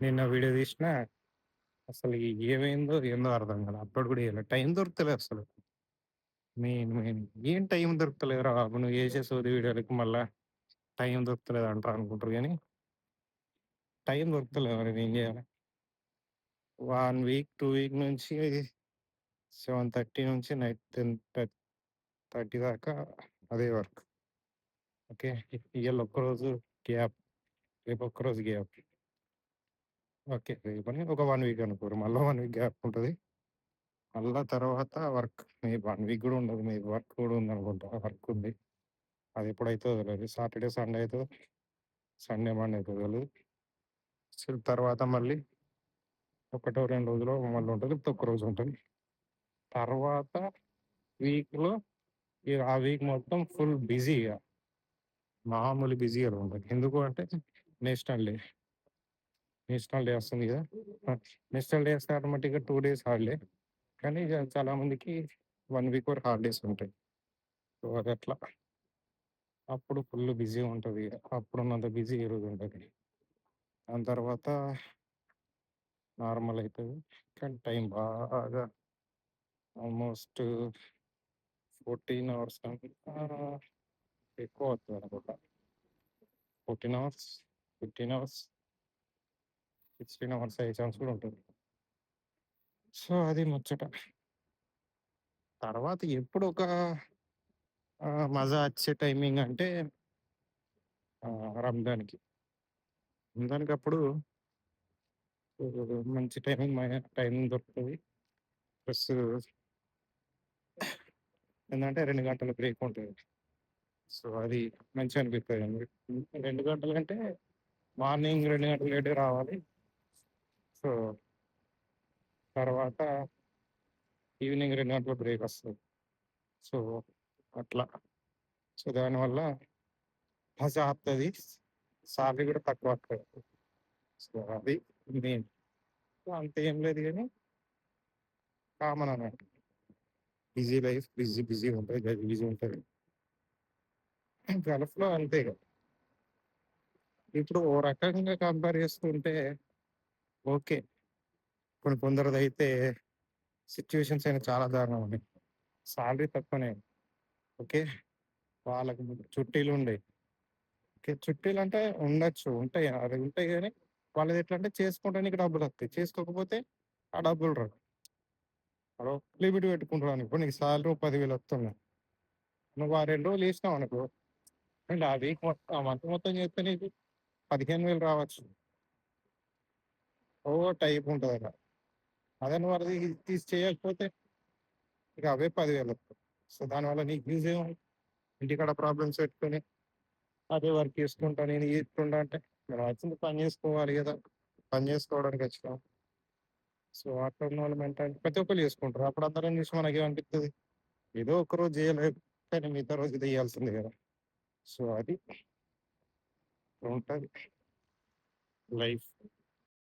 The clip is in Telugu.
నిన్న వీడియో తీసినా అసలు ఏమైందో ఏందో అర్థం కాదు అప్‌లోడ్ కూడా చేయలే. టైం దొరకలేదు అసలు. మెయిన్ మెయిన్ ఏం టైం దొరుకుతలేదురా బాబు! నువ్వు చేసే సోది వీడియోలకి మళ్ళా టైం దొరకలేదు అంటారు అనుకుంటారు కానీ టైం దొరకలేదు మరి ఏం చేయాలి? వన్ వీక్, టూ వీక్ నుంచి 7:30 నుంచి నైట్ 10:30 దాకా అదే వర్క్. ఓకే. ఇవాళ ఒక్కరోజు గ్యాప్. రేపు ఒక్కరోజు గ్యాప్. ఓకే. అని ఒక 1 వీక్ అనుకోరు. మళ్ళా 1 వీక్ గ్యాప్ ఉంటది. మళ్ళా తర్వాత వర్క్. మీ 1 వీక్ గూడా ఉండదు. మేబీ వర్క్ కూడా ఉందనుకుంటా. వర్క్ ఉంది. అది ఎప్పుడైతదో తెలవదు. సాటర్‌డే, సండే అయితదో, సండే, మండే అయితదో తెలవదు. సో, తర్వాత మళ్ళీ ఒకటో, 2 రోజులో మళ్ళీ ఉంటది. లేకపోతే ఒక్కరోజు ఉంటది. తర్వాత వీక్‌లో ఇగ ఆ వీక్ మొత్తం ఫుల్ బిజీ ఇగ. మామూలు బిజీగా ఉంటుంది ఎందుకు అంటే నేషనల్ డే. నేషనల్ డే వస్తుంది కదా నేషనల్ డే వస్తే ఆటోమేటిక్‌గా టూ డేస్ హాలిడే. కానీ చాలామందికి చాలా మందికి 1 వీక్ వరకు హాలిడేస్ ఉంటాయి. సో, అది అట్లా అప్పుడు ఫుల్ బిజీగా ఉంటుంది అప్పుడున్నంత బిజీ ఈ రోజు దాని తర్వాత నార్మల్ అవుతుంది కానీ టైం బాగా ఆల్మోస్ట్ 14 అవర్స్ ఎక్కువ అవుతుంది అనుకుంటా. 14 అవర్స్, 15 అవర్స్. 16 అవర్స్ అయ్యే ఛాన్స్ కూడా ఉంటుంది సో, అది ముచ్చట. తర్వాత ఎప్పుడు ఒక మజా వచ్చే టైమింగ్ అంటే రంజాన్‌కి. రంజాన్‌కి అప్పుడు మంచి టైమింగ్ మ టైమింగ్ దొరుకుతుంది ప్లస్ ఏంటంటే రెండు గంటల బ్రేక్ ఉంటుంది సో, అది మంచిగా అనిపిస్తదండి. 2 గంటలంటే మార్నింగ్ రెండు గంటలు లేట్‌గా రావాలి. సో తర్వాత ఈవినింగ్ రెండు గంటల బ్రేక్ వస్తుంది సో, అట్లా. సో, దానివల్ల మజా వత్తది. సాలరీ కూడా తక్కువ వత్తది. సో, అది మెయిన్. అంత ఏం లేదు కానీ కామన్ అన్నట్టు. బిజీ లైఫ్ బిజీ బిజీగా గది బిజీ ఉంటుంది గల్ఫ్‌లో అంతే కదా ఇప్పుడు ఓ రకంగా కంపేర్ చేసుకుంటే ఓకే. కొన్ని కొందరిదైతే సిట్యుయేషన్స్ అయినా చాలా దారుణం ఉన్నాయి. సాలరీ తక్కువనే. ఓకే. వాళ్ళకి చుట్టీలుండయి. ఓకే. చుట్టీలంటే ఉండొచ్చు. ఉంటాయి. అవి ఉంటాయి గానీ వాళ్ళది ఎట్లంటే డబ్బులు డబ్బులొస్తాయి. చేసుకోకపోతే ఆ డబ్బులు రావు. హలో! లిమిట్ పెట్టుకుంటారు అనుకో నీకు సాలరీ 10,000 వస్తున్నాయి. నువ్వు ఆ 2 రోజులు చేసినావనుకో అండ్ ఆ వీక్ మొత్తం ఆ మంత్ మొత్తం చేస్తే నీకు 15,000 రావచ్చు. ఓ టైప్ ఉంటుంది అలా అదని వరది తీసి చేయకపోతే ఇక అవే పదివేలు వస్తాయి. సో, దానివల్ల నీకు యూజ్ ఏముంది? ఇంటికాడ ప్రాబ్లమ్స్ పెట్టుకొని అదే వర్క్ చేసుకుంటా నేను చేసుకుంటా అంటే మనం వచ్చింది పని చేసుకోవాలి కదా పని చేసుకోవడానికి వచ్చినాం. సో, అట్లా వాళ్ళు మెంటాలిటీ ప్రతి ఒక్కరు చేసుకుంటారు. అప్పుడు అందరం చూసి మనకి అనిపిస్తుంది ఏదో రోజు చేయలేదు. కానీ మిగతా రోజు చేయాల్సింది కదా సో, అది. ఉంటుంది లైఫ్.